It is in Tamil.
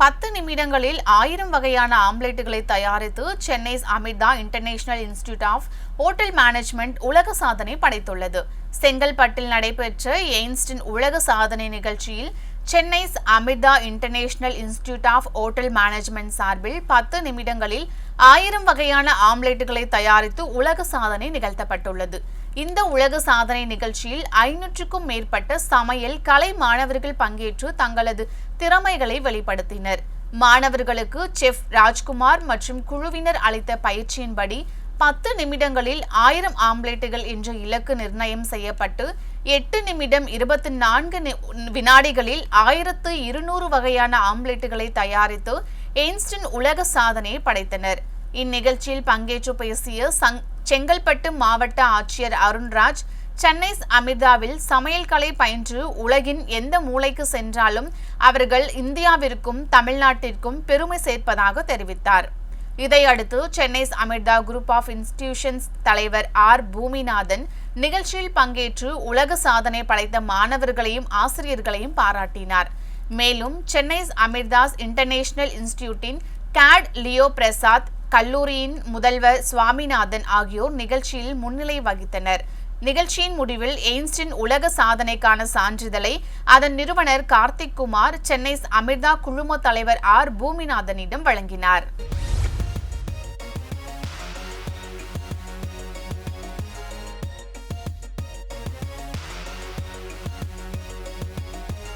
பத்து நிமிடங்களில் ஆயிரம் வகையான ஆம்லெட்டுகளை தயாரித்து Chennai Amrita International Institute of Hotel Management உலக சாதனை படைத்துள்ளது. செங்கல்பட்டில் நடைபெற்ற எய்ன்ஸ்டின் உலக சாதனை நிகழ்ச்சியில் Chennai Amrita International Institute of Hotel Management சார்பில் பத்து நிமிடங்களில் ஆயிரம் வகையான ஆம்லெட்டுகளை தயாரித்து உலக சாதனை நிகழ்த்தப்பட்டுள்ளது. இந்த உலக சாதனை நிகழ்ச்சியில் ஐநூற்றுக்கும் மேற்பட்ட சமையல் கலை மாணவர்கள் பங்கேற்று தங்களது திறமைகளை வெளிப்படுத்தினர். மாணவர்களுக்கு செஃப் ராஜ்குமார் மற்றும் குழுவினர் அளித்த பயிற்சியின்படி பத்து நிமிடங்களில் ஆயிரம் ஆம்லெட்டுகள் என்ற இலக்கு நிர்ணயம் செய்யப்பட்டு எட்டு நிமிடம் இருபத்தி நான்கு வினாடிகளில் ஆயிரத்து இருநூறு வகையான ஆம்லெட்டுகளை தயாரித்து எயின்ஸ்டன் உலக சாதனையை படைத்தனர். இந்நிகழ்ச்சியில் பங்கேற்று பேசிய சங் செங்கல்பட்டு மாவட்ட ஆட்சியர் அருண்ராஜ் சென்னை அமிர்தாவில் சமையல் கலை பயின்று உலகின் எந்த மூலைக்கு சென்றாலும் அவர்கள் இந்தியாவிற்கும் தமிழ்நாட்டிற்கும் பெருமை சேர்ப்பதாக தெரிவித்தார். இதையடுத்து Chennai Amrita group of institutions தலைவர் ஆர். பூமிநாதன் நிகழ்ச்சியில் பங்கேற்று உலக சாதனை படைத்த மாணவர்களையும் ஆசிரியர்களையும் பாராட்டினார். மேலும் சென்னை அமிர்தாஸ் இன்டர்நேஷனல் இன்ஸ்டிடியூட்டின் கேட் லியோ பிரசாத் கல்லூரியின் முதல்வர் சுவாமிநாதன் ஆகியோர் நிகழ்ச்சியில் முன்னிலை வகித்தனர். நிகழ்ச்சியின் முடிவில் எய்ம்ஸின் உலக சாதனைக்கான சான்றிதழை அதன் நிறுவனர் கார்த்திக் குமார் சென்னை அமிர்தா குழும தலைவர் ஆர். பூமிநாதனிடம் வழங்கினார்.